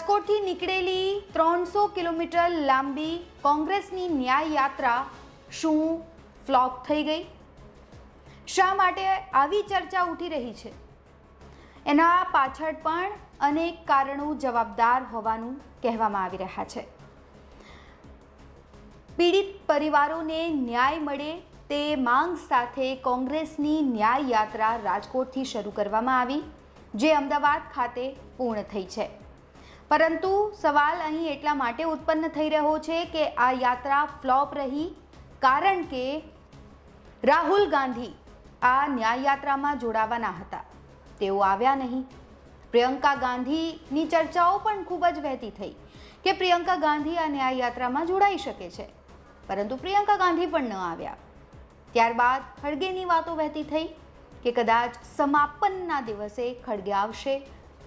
નીકળેલી ત્રણસો કિલોમીટર લાંબી કોંગ્રેસની ન્યાય યાત્રા શું ફ્લોપ થઈ ગઈ? શા માટે આવી ચર્ચા ઉઠી રહી છે? એના પાછળ પણ અનેક કારણો જવાબદાર હોવાનું કહેવામાં આવી રહ્યા છે. પીડિત પરિવારોને ન્યાય મળે તે માંગ સાથે કોંગ્રેસની ન્યાય યાત્રા રાજકોટથી શરૂ કરવામાં આવી, જે અમદાવાદ ખાતે પૂર્ણ થઈ છે. પરંતુ સવાલ અહીં એટલા માટે ઉત્પન્ન થઈ રહ્યો છે કે આ યાત્રા ફ્લોપ રહી કારણ કે રાહુલ ગાંધી આ ન્યાય યાત્રામાં જોડાવાના હતા. તેઓ આવ્યા નહીં. પ્રિયંકા ગાંધીની ચર્ચાઓ પણ ખૂબ જ વહેતી થઈ કે પ્રિયંકા ગાંધી આ ન્યાય યાત્રામાં જોડાઈ શકે છે. પરંતુ પ્રિયંકા ગાંધી પણ ન આવ્યા. ત્યારબાદ ખડગેની વાતો વહેતી થઈ કે કદાચ સમાપનના દિવસે ખડગે આવશે,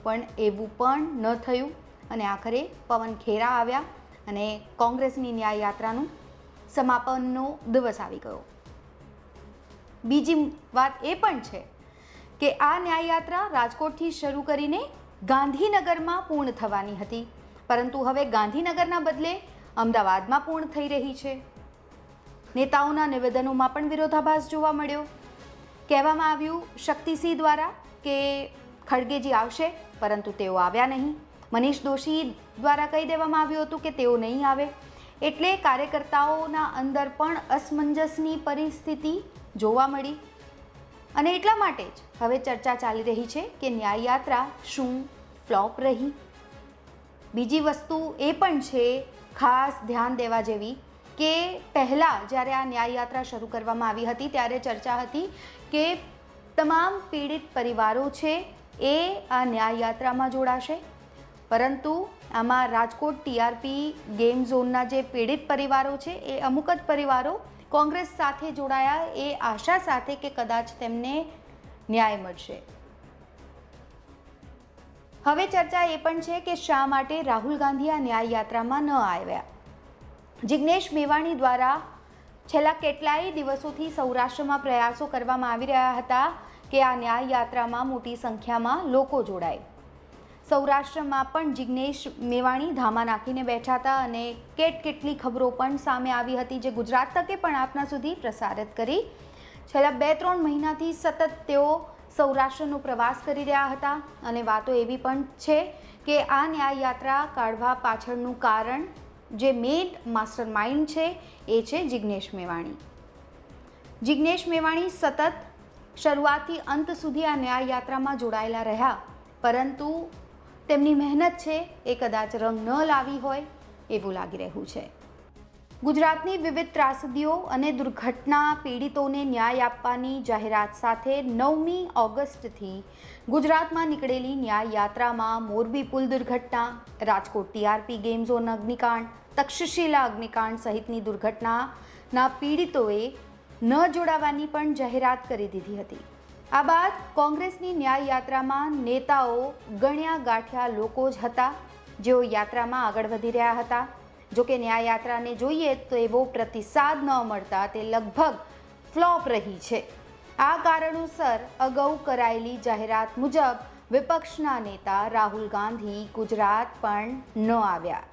પણ એવું પણ ન થયું. અને આખરે પવન ખેરા આવ્યા અને કોંગ્રેસની ન્યાય યાત્રાનું સમાપનનો દિવસ આવી ગયો. બીજી વાત એ પણ છે કે આ ન્યાય યાત્રા રાજકોટથી શરૂ કરીને ગાંધીનગરમાં પૂર્ણ થવાની હતી. પરંતુ હવે ગાંધીનગરના બદલે અમદાવાદમાં પૂર્ણ થઈ રહી છે. નેતાઓના નિવેદનોમાં પણ વિરોધાભાસ જોવા મળ્યો. કહેવામાં આવ્યું શક્તિસિંહ દ્વારા કે ખડગેજી આવશે, પરંતુ તેઓ આવ્યા નહીં. મનીષ દોશી દ્વારા કહી દેવામાં આવ્યું હતું કે તેઓ નહીં આવે. એટલે કાર્યકર્તાઓના અંદર પણ અસમંજસની પરિસ્થિતિ જોવા મળી. અને એટલા માટે જ હવે ચર્ચા ચાલી રહી છે કે ન્યાય યાત્રા શું ફ્લોપ રહી? બીજી વસ્તુ એ પણ છે, ખાસ ધ્યાન દેવા જેવી, કે પહેલાં જ્યારે આ ન્યાય યાત્રા શરૂ કરવામાં આવી હતી ત્યારે ચર્ચા હતી કે તમામ પીડિત પરિવારો છે એ આ ન્યાય યાત્રામાં જોડાશે. પરંતુ આમાં રાજકોટ ટીઆરપી ગેમ ઝોનના જે પીડિત પરિવારો છે, એ અમુક જ પરિવારો કોંગ્રેસ સાથે જોડાયા, એ આશા સાથે કે કદાચ તેમને ન્યાય મળશે. હવે ચર્ચા એ પણ છે કે શા માટે રાહુલ ગાંધી આ ન્યાય યાત્રામાં ન આવ્યા? જિજ્ઞેશ મેવાણી દ્વારા છેલ્લા કેટલાય દિવસોથી સૌરાષ્ટ્રમાં પ્રયાસો કરવામાં આવી રહ્યા હતા કે આ ન્યાય યાત્રામાં મોટી સંખ્યામાં લોકો જોડાય. સૌરાષ્ટ્રમાં પણ જિગ્નેશ મેવાણી ધામા નાખીને બેઠા હતા અને કેટ કેટલી ખબરો પણ સામે આવી હતી જે ગુજરાત તકે પણ આપના સુધી પ્રસારિત કરી. છેલ્લા બે ત્રણ મહિનાથી સતત તેઓ સૌરાષ્ટ્રનો પ્રવાસ કરી રહ્યા હતા અને વાતો એવી પણ છે કે આ ન્યાય યાત્રા કાઢવા પાછળનું કારણ જે મેઇન માસ્ટર માઇન્ડ છે એ છે જિગ્નેશ મેવાણી. જિગ્નેશ મેવાણી સતત શરૂઆતથી અંત સુધી આ ન્યાય યાત્રામાં જોડાયેલા રહ્યા, પરંતુ તેમની મહેનત છે એ કદાચ રંગ ન લાવી હોય એવું લાગી રહ્યું છે. ગુજરાતની વિવિધ ત્રાસદીઓ અને દુર્ઘટના પીડિતોને ન્યાય આપવાની જાહેરાત સાથે નવમી ઓગસ્ટથી ગુજરાતમાં નીકળેલી ન્યાય યાત્રામાં મોરબી પુલ દુર્ઘટના, રાજકોટ ટીઆરપી ગેમ ઝોન અગ્નિકાંડ, તક્ષશિલા અગ્નિકાંડ સહિતની દુર્ઘટનાના પીડિતોએ ન જોડાવાની પણ જાહેરાત કરી દીધી હતી. આ બાદ કોંગ્રેસની ન્યાય યાત્રામાં નેતાઓ ગણ્યા ગાંઠ્યા લોકો જ હતા. જેઓ યાત્રામાં આગળ વધી રહ્યા હતા. જો કે ન્યાય યાત્રાને જોઈએ તો એવો પ્રતિસાદ ન મળતા તે લગભગ ફ્લોપ રહી છે. આ કારણોસર અગાઉ કરાયેલી જાહેરાત મુજબ વિપક્ષના નેતા રાહુલ ગાંધી ગુજરાત પણ ન આવ્યા.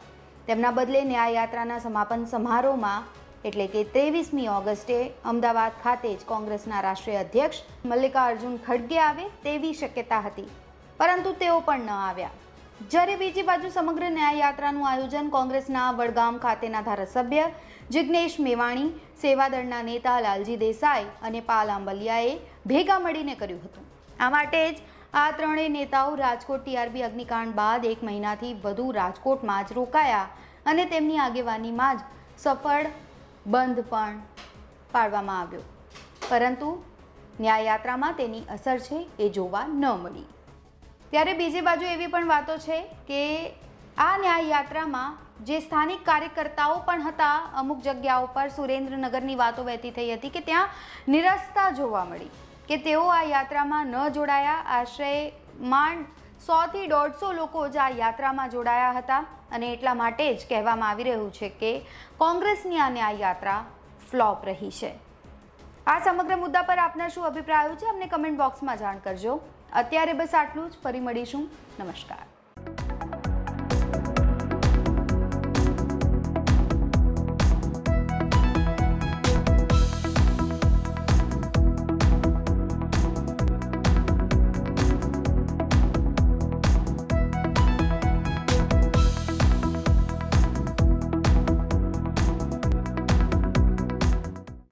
તેમના બદલે ન્યાય યાત્રાના સમાપન સમારોહમાં એટલે કે ત્રેવીસમી ઓગસ્ટે અમદાવાદ ખાતે જ કોંગ્રેસના રાષ્ટ્રીય અધ્યક્ષ મલ્લિકાર્જુન ખડગે આવે તેવી શક્યતા હતી. પરંતુ તેઓ પણ ન આવ્યા. જ્યારે બીજી બાજુ સમગ્ર ન્યાય યાત્રાનું આયોજન કોંગ્રેસના વડગામ ખાતેના ધારાસભ્ય જિગ્નેશ મેવાણી, સેવાદળના નેતા લાલજી દેસાઈ અને પાલ આંબલિયાએ ભેગા મળીને કર્યું હતું. આ માટે જ આ ત્રણેય નેતાઓ રાજકોટ ટીઆરબી અગ્નિકાંડ બાદ એક મહિનાથી વધુ રાજકોટમાં જ રોકાયા અને તેમની આગેવાનીમાં જ સફળ બંધ પણ પાડવામાં આવ્યો. પરંતુ ન્યાય યાત્રામાં તેની અસર છે એ જોવા ન મળી. ત્યારે બીજી બાજુ એવી પણ વાતો છે કે આ ન્યાય યાત્રામાં જે સ્થાનિક કાર્યકર્તાઓ પણ હતા, અમુક જગ્યાઓ પર સુરેન્દ્રનગરની વાતો વહેતી થઈ હતી કે ત્યાં નિરસતા જોવા મળી કે તેઓ આ યાત્રામાં ન જોડાયા. આશરે માંડ સોથી દોઢસો લોકો જ આ યાત્રામાં જોડાયા હતા. અને એટલા માટે જ કહેવામાં આવી રહ્યું છે કે કોંગ્રેસની આ ન્યાયયાત્રા ફ્લોપ રહી છે. આ સમગ્ર મુદ્દા પર આપના શું અભિપ્રાયો છે? અમને કમેન્ટ બોક્સમાં જાણ કરજો. અત્યારે બસ આટલું જ. ફરી મળીશું. નમસ્કાર.